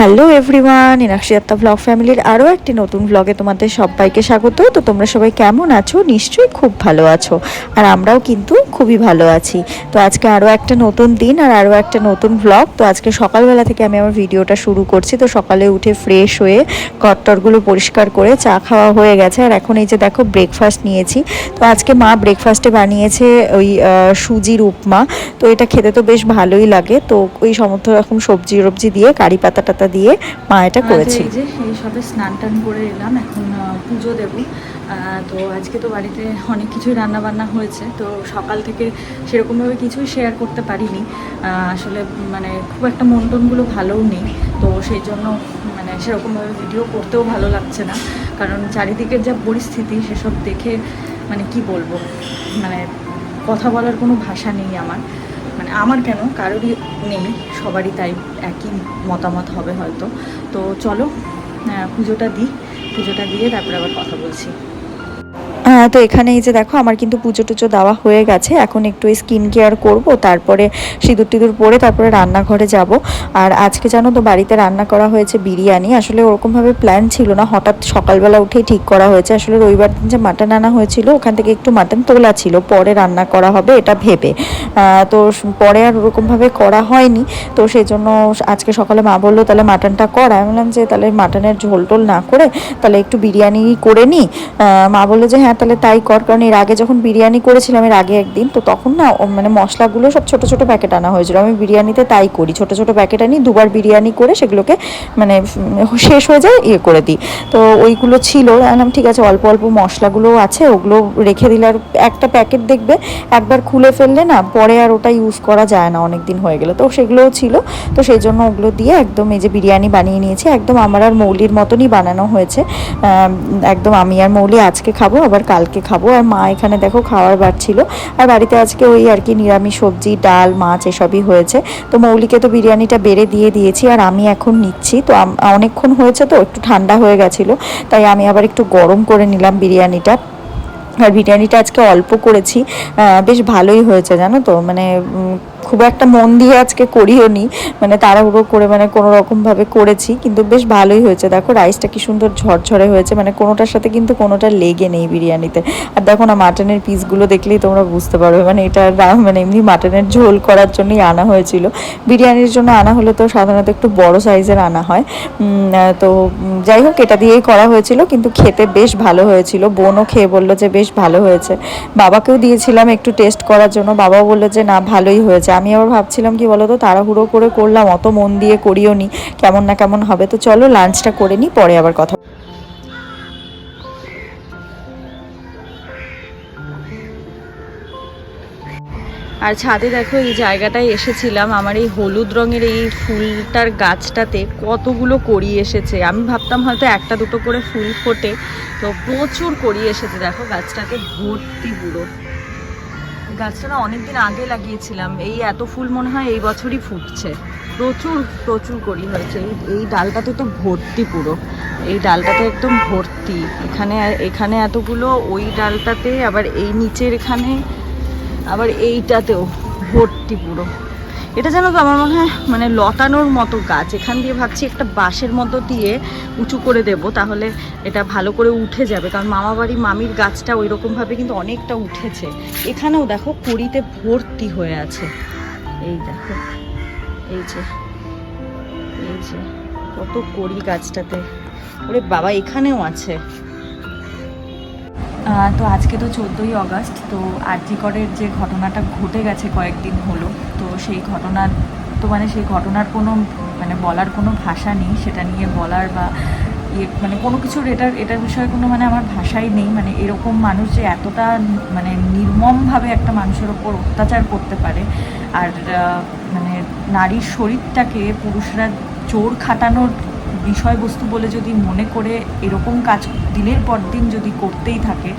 Hello everyone Inakshi Dutta blog ফ্যামিলির আরও একটি নতুন ব্লগে তোমাদের সবাইকে স্বাগত। তো তোমরা সবাই কেমন আছো? নিশ্চয়ই খুব ভালো আছো। আর আমরাও কিন্তু খুবই ভালো আছি। তো আজকে আরও একটা নতুন দিন আর আরও একটা নতুন ব্লগ তো আজকে সকালবেলা থেকে আমি আমার ভিডিওটা শুরু করছি। তো সকালে উঠে ফ্রেশ হয়ে ঘরটরগুলো পরিষ্কার করে চা খাওয়া হয়ে গেছে। আর এখন এই যে দেখো ব্রেকফাস্ট নিয়েছি। তো আজকে মা ব্রেকফাস্টে বানিয়েছে ওই সুজির উপমা। তো এটা খেতে তো বেশ ভালোই লাগে। তো ওই সমস্ত রকম সবজি রবজি দিয়ে কারি পাতা দিয়ে মা এটা করেছি। এই যে এই সবে স্নান টান করে এলাম এখন পুজো দেব। তো আজকে তো বাড়িতে অনেক কিছুই রান্না বান্না হয়েছে তো সকাল থেকে সেরকমভাবে কিছুই শেয়ার করতে পারিনি। আসলে মানে খুব একটা মন টনগুলো ভালোও নেই তো সেই জন্য মানে সেরকমভাবে ভিডিও করতেও ভালো লাগছে না। কারণ চারিদিকের যা পরিস্থিতি সেসব দেখে মানে কি বলব? মানে কথা বলার কোনো ভাষা নেই আমার। মানে আমার কেন? কারোরই নেই, সবারই তাই একই মতামত হবে হয়তো। তো চলো পুজোটা দিই। পুজোটা দিয়ে তারপরে আবার কথা বলছি। তো এখানে এই যে দেখো, আমার কিন্তু পুজো টুজো দেওয়া হয়ে গেছে। এখন একটু স্কিন কেয়ার করব, তারপরে সিঁদুর টিঁদুর পরে তারপরে রান্নাঘরে যাব। আর আজকে জানো তো, বাড়িতে রান্না করা হয়েছে বিরিয়ানি। আসলে ওরকমভাবে প্ল্যান ছিল না, হঠাৎ সকালবেলা উঠেই ঠিক করা হয়েছে। আসলে রবিবার দিন যে মাটন আনা হয়েছিল, ওখান থেকে একটু মাটন তোলা ছিল, পরে রান্না করা হবে এটা ভেবে। তো পরে আর ওরকমভাবে করা হয়নি। তো সেই জন্য আজকে সকালে মা বলল, তাহলে মাটনটা কর। আমি বললাম যে, তাহলে মাটনের ঝোল টোল না করে, তাহলে একটু বিরিয়ানি করে নিই মা বলল যে হ্যাঁ তাহলে তাই কর, কারণ এর আগে যখন বিরিয়ানি করেছিলাম এর আগে একদিন, তো তখন না মানে মশলাগুলো সব ছোট ছোট প্যাকেট আনা হয়েছিল। আমি বিরিয়ানিতে তাই করি, ছোট ছোট প্যাকেট আনি, দুবার বিরিয়ানি করে সেগুলোকে মানে শেষ হয়ে যায় ইয়ে করে দিই। তো ওইগুলো ছিল আনলাম ঠিক আছে, অল্প অল্প মশলাগুলো আছে, ওগুলো রেখে দিলে আর একটা প্যাকেট দেখবে, একবার খুলে ফেললে না পরে আর ওটা ইউজ করা যায় না অনেক দিন হয়ে গেলে। তো সেগুলোও ছিল, তো সেই জন্য ওগুলো দিয়ে একদম এই যে বিরিয়ানি বানিয়ে নিয়েছি, একদম আমার আর মৌলির মতনই বানানো হয়েছে। একদম আমি আর মৌলি আজকে খাব, আবার কালকে খাব। আর মা এখানে দেখো খাওয়ার বার ছিল। আর বাড়িতে আজকে ওই আর কি নিরামিষ সবজি, ডাল, মাছ এসবই হয়েছে। তো মৌলিকে তো বিরিয়ানিটা বেড়ে দিয়ে দিয়েছি, আর আমি এখন নিচ্ছি। তো অনেকক্ষণ হয়েছে তো, একটু ঠান্ডা হয়ে গেছিল। তাই আমি আবার একটু গরম করে নিলাম বিরিয়ানিটা। আর বিরিয়ানিটা আজকে অল্প করেছি। বেশ ভালোই হয়েছে জানো তো মানে খুব একটা মন দিয়ে আজকে করিও নি। মানে তাড়াহুড়ো করে মানে কোনো রকমভাবে করেছি, কিন্তু বেশ ভালোই হয়েছে। দেখো রাইসটা কি সুন্দর ঝরঝরে হয়েছে মানে কোনোটার সাথে কিন্তু কোনোটা লেগে নেই বিরিয়ানিতে। আর দেখো না মাটনের পিসগুলো দেখলেই তোমরা বুঝতে পারবে মানে এটা মানে এমনি মাটনের ঝোল করার জন্যই আনা হয়েছিল। বিরিয়ানির জন্য আনা হলে তো সাধারণত একটু বড় সাইজের আনা হয়। তো যাই হোক, এটা দিয়েই করা হয়েছিল, কিন্তু খেতে বেশ ভালো হয়েছিল। বোনও খেয়ে বলল যে বেশ ভালো হয়েছে। বাবাকেও দিয়েছিলাম একটু টেস্ট করার জন্য। বাবাও বলল যে না, ভালোই হয়েছে। আমি আবার ভাবছিলাম কি বলতো, তাড়াহুড়ো করে করলাম, অত মন দিয়ে করিও নি, কেমন না কেমন হবে। তো চলো লাঞ্চটা করে নিই পরে আবার কথা আর ছাদে দেখো, এই জায়গাটায় এসেছিলাম, আমার এই হলুদ রঙের এই ফুলটার গাছটাতে কতগুলো কড়ি এসেছে। আমি ভাবতাম হয়তো একটা দুটো করে ফুল ফোটে, তো প্রচুর কড়ি এসেছে। দেখো, গাছটাতে ভর্তি পুরো। গাছটা না অনেকদিন আগে লাগিয়েছিলাম। এই এত ফুল মনে হয় এই বছরই ফুটছে। প্রচুর প্রচুর করি হয়েছে। এই ডালটাতে তো ভর্তি পুরো। এই ডালটাতে একদম ভর্তি। এখানে এখানে এতগুলো ওই ডালটাতে, আবার এই নিচের এখানে, আবার এইটাতেও ভর্তি পুরো। এটা যেন তো আমার মনে হয় মানে লতানোর মতো গাছ। এখান দিয়ে ভাবছি একটা বাঁশের মতো দিয়ে উঁচু করে দেব, তাহলে এটা ভালো করে উঠে যাবে। কারণ মামা বাড়ি মামির গাছটা ওই রকমভাবে কিন্তু অনেকটা উঠেছে। এখানেও দেখো কুড়িতে ভর্তি হয়ে আছে। এই দেখো, এই যে এই যে, কত কড়ি গাছটাতে। ওরে বাবা, এখানেও আছে। তো আজকে তো চোদ্দোই অগস্ট, তো আরজিকরের যে ঘটনাটা ঘটে গেছে কয়েকদিন হলো, তো সেই ঘটনার, তো মানে সেই ঘটনার কোনো মানে বলার কোনো ভাষা নেই, সেটা নিয়ে বলার বা ইয়ে মানে কোনো কিছুর এটার এটার বিষয়ে কোনো মানে আমার ভাষাই নেই মানে এরকম মানুষ যে এতটা মানে নির্মমভাবে একটা মানুষের ওপর অত্যাচার করতে পারে, আর মানে নারীর শরীরটাকে পুরুষরা চোর খাটানোর বিষয়বস্তু বলে যদি মনে করে এরকম কাজ দিনের পর দিন যদি করতেই থাকে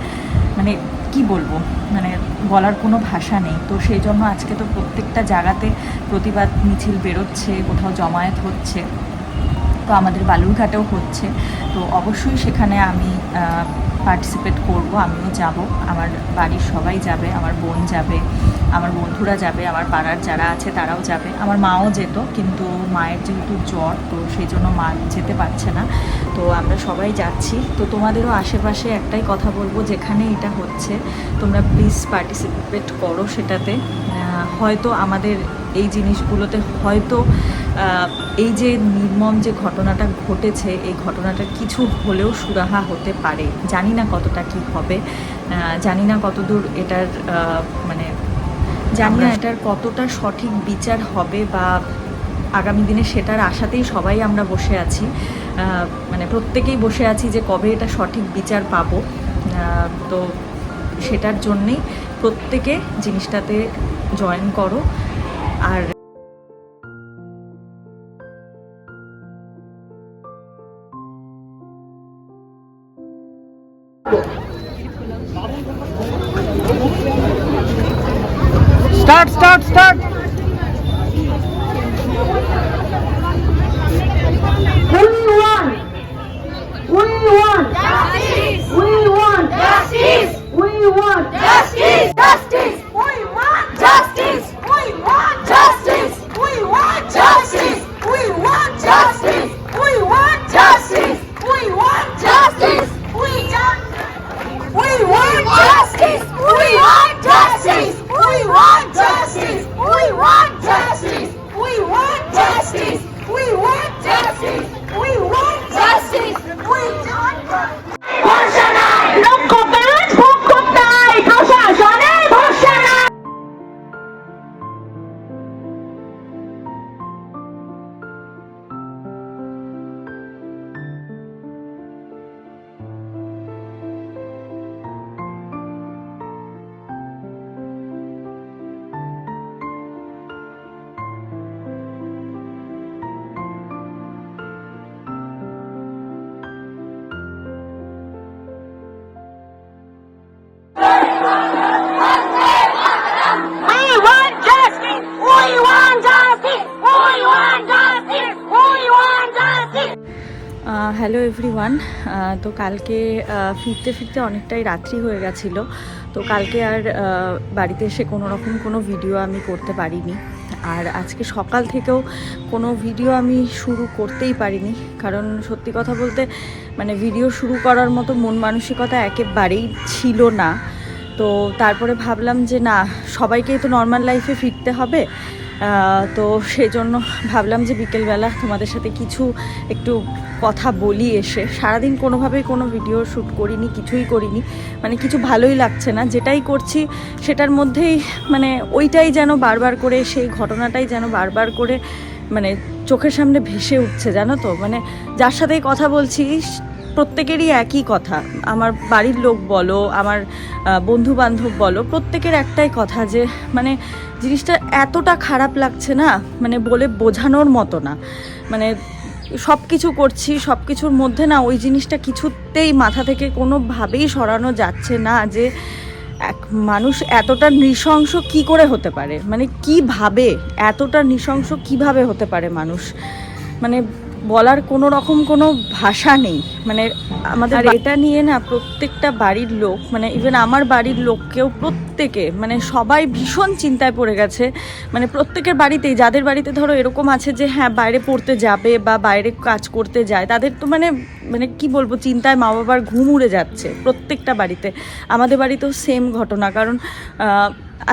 মানে কি বলব? মানে বলার কোনো ভাষা নেই। তো সেই জন্য আজকে তো প্রত্যেকটা জায়গাতে প্রতিবাদ মিছিল বেরোচ্ছে, কোথাও জমায়েত হচ্ছে, তো আমাদের বালুরঘাটেও হচ্ছে। তো অবশ্যই সেখানে আমি পার্টিসিপেট করব, আমিও যাব। আমার বাড়ির সবাই যাবে, আমার বোন যাবে। আমার বন্ধুরা যাবে, আমার পাড়ার যারা আছে তারাও যাবে। আমার মাও যেত, কিন্তু মায়ের যেহেতু জ্বর, তো সেই জন্য মা যেতে পারছে না। তো আমরা সবাই যাচ্ছি। তো তোমাদেরও আশেপাশে একটাই কথা বলব, যেখানে এটা হচ্ছে, তোমরা প্লিজ পার্টিসিপেট করো সেটাতে। হয়তো আমাদের এই জিনিসগুলোতে হয়তো এই যে নির্মম যে ঘটনাটা ঘটেছে, এই ঘটনাটা কিছু হলেও সুরাহা হতে পারে। জানি না কতটা কি হবে। জানি না কতদূর এটার মানে জানি না এটার কতটা সঠিক বিচার হবে বা আগামী দিনে সেটার আশাতেই সবাই আমরা বসে আছি। মানে প্রত্যেকেই বসে আছি যে কবে এটা সঠিক বিচার পাব। তো সেটার জন্যেই প্রত্যেকে জিনিসটাতে জয়েন করো। আর Start, start, start. We want. We want. Justice. We want. Justice. We want. Justice. Hello everyone তো কালকে ফিরতে ফিরতে অনেকটাই রাত্রি হয়ে গেছিল, তো কালকে আর বাড়িতে এসে কোনো রকম কোনো ভিডিও আমি করতে পারিনি। আর আজকে সকাল থেকেও কোনো ভিডিও আমি শুরু করতেই পারিনি, কারণ সত্যি কথা বলতে মানে ভিডিও শুরু করার মতো মন মানসিকতা একেবারেই ছিল না। তো তারপরে ভাবলাম যে না, সবাইকেই তো নর্মাল লাইফে ফিরতে হবে তো সেই জন্য ভাবলাম যে বিকেলবেলা তোমাদের সাথে কিছু একটু কথা বলি এসে। সারাদিন কোনোভাবেই কোনো ভিডিও শ্যুট করিনি, কিছুই করিনি। মানে কিছু ভালোই লাগছে না। যেটাই করছি সেটার মধ্যেই মানে ওইটাই যেন বারবার করে, সেই ঘটনাটাই যেন বারবার করে মানে চোখের সামনে ভেসে উঠছে, জানো তো? মানে যার সাথেই কথা বলছি, প্রত্যেকেরই একই কথা। আমার বাড়ির লোক বলো, আমার বন্ধু বান্ধব বলো, প্রত্যেকের একটাই কথা যে মানে জিনিসটা এতটা খারাপ লাগছে না মানে বলে বোঝানোর মতো না। মানে সব কিছু করছি সব কিছুর মধ্যে না ওই জিনিসটা কিছুতেই মাথা থেকে কোনোভাবেই সরানো যাচ্ছে না যে এক মানুষ এতটা নৃশংস কি করে হতে পারে? মানে কীভাবে? এতটা নৃশংস কীভাবে হতে পারে মানুষ? মানে বলার কোনো রকম কোনো ভাষা নেই। মানে আমাদের এটা নিয়ে না প্রত্যেকটা বাড়ির লোক মানে ইভেন আমার বাড়ির লোককেও প্রত্যেকে মানে সবাই ভীষণ চিন্তায় পড়ে গেছে। মানে প্রত্যেকের বাড়িতেই যাদের বাড়িতে ধরো এরকম আছে যে হ্যাঁ বাইরে পড়তে যাবে বা বাইরে কাজ করতে যায় তাদের তো মানে মানে কি বলব চিন্তায় মা বাবার ঘুম উড়ে যাচ্ছে প্রত্যেকটা বাড়িতে। আমাদের বাড়িতেও সেম ঘটনা কারণ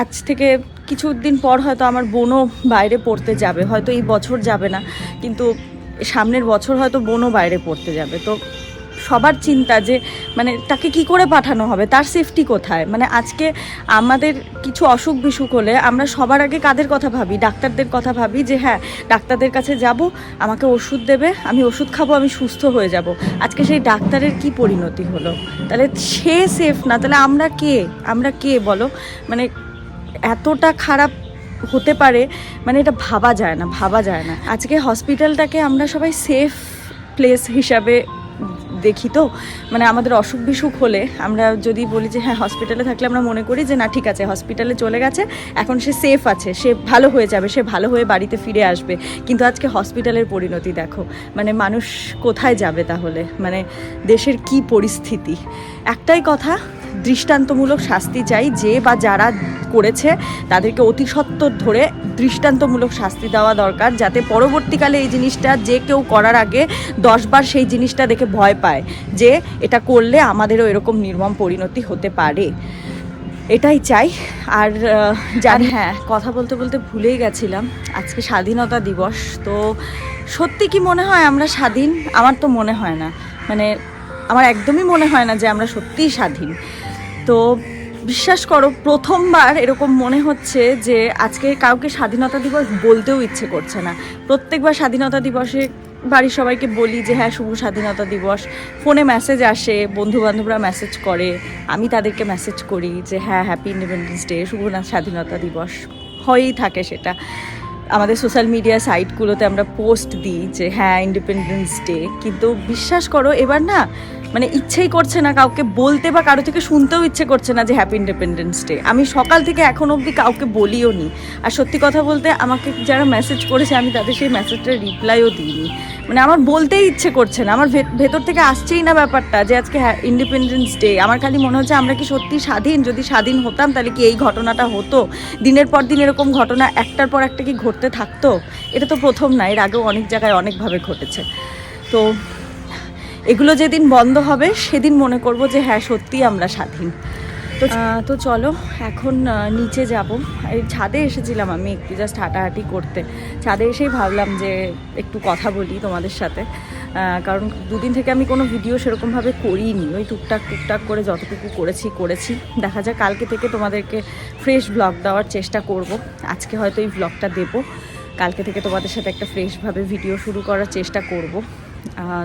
আজ থেকে কিছুদিন পর হয়তো আমার বোনও বাইরে পড়তে যাবে হয়তো এই বছর যাবে না কিন্তু সামনের বছর হয়তো বোনও বাইরে পড়তে যাবে। তো সবার চিন্তা যে মানে তাকে কি করে পাঠানো হবে? তার সেফটি কোথায়? মানে আজকে আমাদের কিছু অসুখ বিসুখ হলে আমরা সবার আগে কাদের কথা ভাবি? ডাক্তারদের কথা ভাবি যে হ্যাঁ ডাক্তারদের কাছে যাব, আমাকে ওষুধ দেবে, আমি ওষুধ খাব, আমি সুস্থ হয়ে যাব। আজকে সেই ডাক্তারের কি পরিণতি হলো? তাহলে সে সেফ না? তাহলে আমরা কে? আমরা কে বলো? মানে এতটা খারাপ হতে পারে মানে এটা ভাবা যায় না, ভাবা যায় না। আজকে হসপিটালটাকে আমরা সবাই সেফ প্লেস হিসাবে দেখি তো মানে আমাদের অসুখ বিসুখ হলে আমরা যদি বলি যে হ্যাঁ হসপিটালে থাকলে আমরা মনে করি যে না, ঠিক আছে হসপিটালে চলে গেছে, এখন সে সেফ আছে, সে ভালো হয়ে যাবে, সে ভালো হয়ে বাড়িতে ফিরে আসবে। কিন্তু আজকে হসপিটালের পরিণতি দেখো মানে মানুষ কোথায় যাবে তাহলে? মানে দেশের কি পরিস্থিতি? একটাই কথা, দৃষ্টান্তমূলক শাস্তি চাই, যে বা যারা করেছে তাদেরকে অতি সত্বর ধরে দৃষ্টান্তমূলক শাস্তি দেওয়া দরকার, যাতে পরবর্তীকালে এই জিনিসটা যে কেউ করার আগে দশবার সেই জিনিসটা দেখে ভয় পায়। যে এটা করলে আমাদেরও এরকম নির্মম পরিণতি হতে পারে। এটাই চাই। আর জানি হ্যাঁ কথা বলতে বলতে ভুলেই গেছিলাম। আজকে স্বাধীনতা দিবস, তো সত্যি কি মনে হয় আমরা স্বাধীন? আমার তো মনে হয় না। মানে আমার একদমই মনে হয় না যে আমরা সত্যিই স্বাধীন। তো বিশ্বাস করো, প্রথমবার এরকম মনে হচ্ছে যে আজকে কাউকে স্বাধীনতা দিবস বলতেও ইচ্ছে করছে না। প্রত্যেকবার স্বাধীনতা দিবসে বাড়ির সবাইকে বলি যে হ্যাঁ শুভ স্বাধীনতা দিবস। ফোনে মেসেজ আসে বন্ধু বান্ধবরা মেসেজ করে। আমি তাদেরকে মেসেজ করি যে হ্যাঁ হ্যাপি ইন্ডিপেন্ডেন্স ডে শুভ স্বাধীনতা দিবস। হয়েই থাকে সেটা। আমাদের সোশ্যাল মিডিয়া সাইটগুলোতে আমরা পোস্ট দিই যে হ্যাঁ ইন্ডিপেন্ডেন্স ডে কিন্তু বিশ্বাস করো, এবার না মানে ইচ্ছেই করছে না কাউকে বলতে বা কারও থেকে শুনতেও ইচ্ছে করছে না যে, হ্যাপি ইন্ডিপেন্ডেন্স ডে আমি সকাল থেকে এখন অবধি কাউকে বলিও নি। আর সত্যি কথা বলতে, আমাকে যারা মেসেজ করেছে, আমি তাদের সেই মেসেজটার রিপ্লাইও দিইনি। মানে আমার বলতেই ইচ্ছে করছে না। আমার ভেতর থেকে আসছেই না ব্যাপারটা যে আজকে হ্যাঁ ইন্ডিপেন্ডেন্স ডে আমার খালি মনে হচ্ছে আমরা কি সত্যি স্বাধীন? যদি স্বাধীন হতাম তাহলে কি এই ঘটনাটা হতো? দিনের পর দিন এরকম ঘটনা একটার পর একটা কি ঘটতে থাকতো? এটা তো প্রথম না, এর আগেও অনেক জায়গায় অনেকভাবে ঘটেছে। তো এগুলো যেদিন বন্ধ হবে, সেদিন মনে করব যে হ্যাঁ সত্যি আমরা স্বাধীন। তো তো চলো, এখন নিচে যাব। এই ছাদে এসেছিলাম আমি একটু জাস্ট হাঁটাহাঁটি করতে। ছাদে এসেই ভাবলাম যে একটু কথা বলি তোমাদের সাথে। কারণ দুদিন থেকে আমি কোনো ভিডিও সেরকমভাবে করিনি। ওই টুকটাক টুকটাক করে যতটুকু করেছি করেছি। দেখা যাক, কালকে থেকে তোমাদেরকে ফ্রেশ ব্লগ দেওয়ার চেষ্টা করব। আজকে হয়তো এই ব্লগটা দেবো। কালকে থেকে তোমাদের সাথে একটা ফ্রেশভাবে ভিডিও শুরু করার চেষ্টা করব।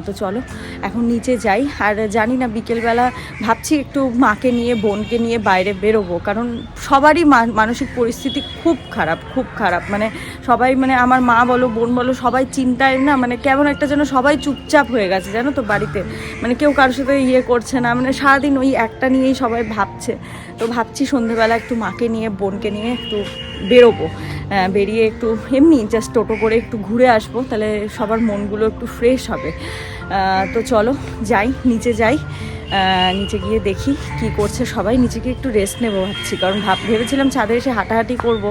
তো চলো, এখন নিচে যাই। আর জানি না, বিকেলবেলা ভাবছি একটু মাকে নিয়ে, বোনকে নিয়ে বাইরে বেরোবো। কারণ সবারই মানসিক পরিস্থিতি খুব খারাপ খুব খারাপ। মানে সবাই মানে আমার মা বলো, বোন বলো, সবাই চিন্তায় না মানে কেমন একটা যেন সবাই চুপচাপ হয়ে গেছে, জানো তো বাড়িতে। মানে কেউ কারোর সাথে ইয়ে করছে না মানে সারাদিন ওই একটা নিয়েই সবাই ভাবছে। তো ভাবছি সন্ধেবেলা একটু মাকে নিয়ে, বোনকে নিয়ে একটু বেরোবো। বেরিয়ে একটু এমনি জাস্ট টোটো করে একটু ঘুরে আসব, তাহলে সবার মনগুলো একটু ফ্রেশ হবে। তো চলো, যাই, নিচে যাই নিচে গিয়ে দেখি কি করছে সবাই। নিচে গিয়ে একটু রেস্ট নেব ভাবছি, কারণ ভাব, ভেবেছিলাম ছাদে এসে হাঁটাহাঁটি করব,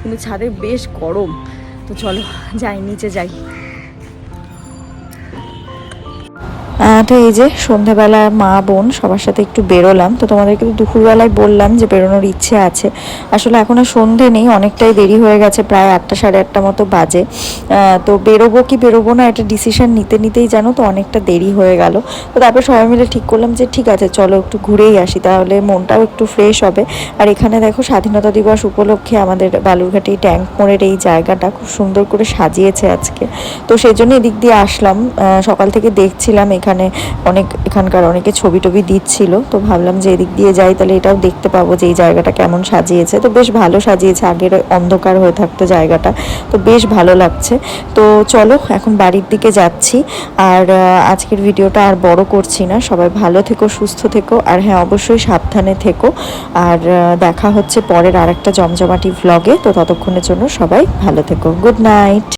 কিন্তু ছাদে বেশ গরম। তো চলো, যাই, নিচে যাই। তো এই যে সন্ধ্যাবেলা মা, বোন সবার সাথে একটু বেরোলাম, তো তোমাদেরকে তো দুপুরবেলায় বললাম যে বেরোনোর ইচ্ছে আছে। আসলে এখন আর সন্ধে নেই, অনেকটাই দেরি হয়ে গেছে, প্রায় আটটা, সাড়ে আটটা মতো বাজে। তো বেরোবো কি বেরোবো না একটা ডিসিশন নিতে নিতেই জানো তো অনেকটা দেরি হয়ে গেল। তো তারপর সবাই মিলে ঠিক করলাম যে ঠিক আছে, চলো একটু ঘুরেই আসি, তাহলে মনটাও একটু ফ্রেশ হবে। আর এখানে দেখো স্বাধীনতা দিবস উপলক্ষে আমাদের বালুরঘাটে ট্যাঙ্ক মোড়ের এই জায়গাটা খুব সুন্দর করে সাজিয়েছে আজকে। তো সেই জন্য এদিক দিয়ে আসলাম সকাল থেকে দেখছিলাম এখানে অনেক এখানকার অনেকে ছবি টবি দিচ্ছিল। তো ভাবলাম যে এদিক দিয়ে যাই, তাহলে এটাও দেখতে পাবো যে এই জায়গাটা কেমন সাজিয়েছে। তো বেশ ভালো সাজিয়েছে, আগের অন্ধকার হয়ে থাকতো জায়গাটা। তো বেশ ভালো লাগছে। তো চলো, এখন বাড়ির দিকে যাচ্ছি। আর আজকের ভিডিওটা আর বড় করছি না। সবাই ভালো থেকো, সুস্থ থেকো, আর হ্যাঁ অবশ্যই সাবধানে থেকো। আর দেখা হচ্ছে পরের আরেকটা জমজমাটি ভ্লগে তো ততক্ষণের জন্য সবাই ভালো থেকো। Good night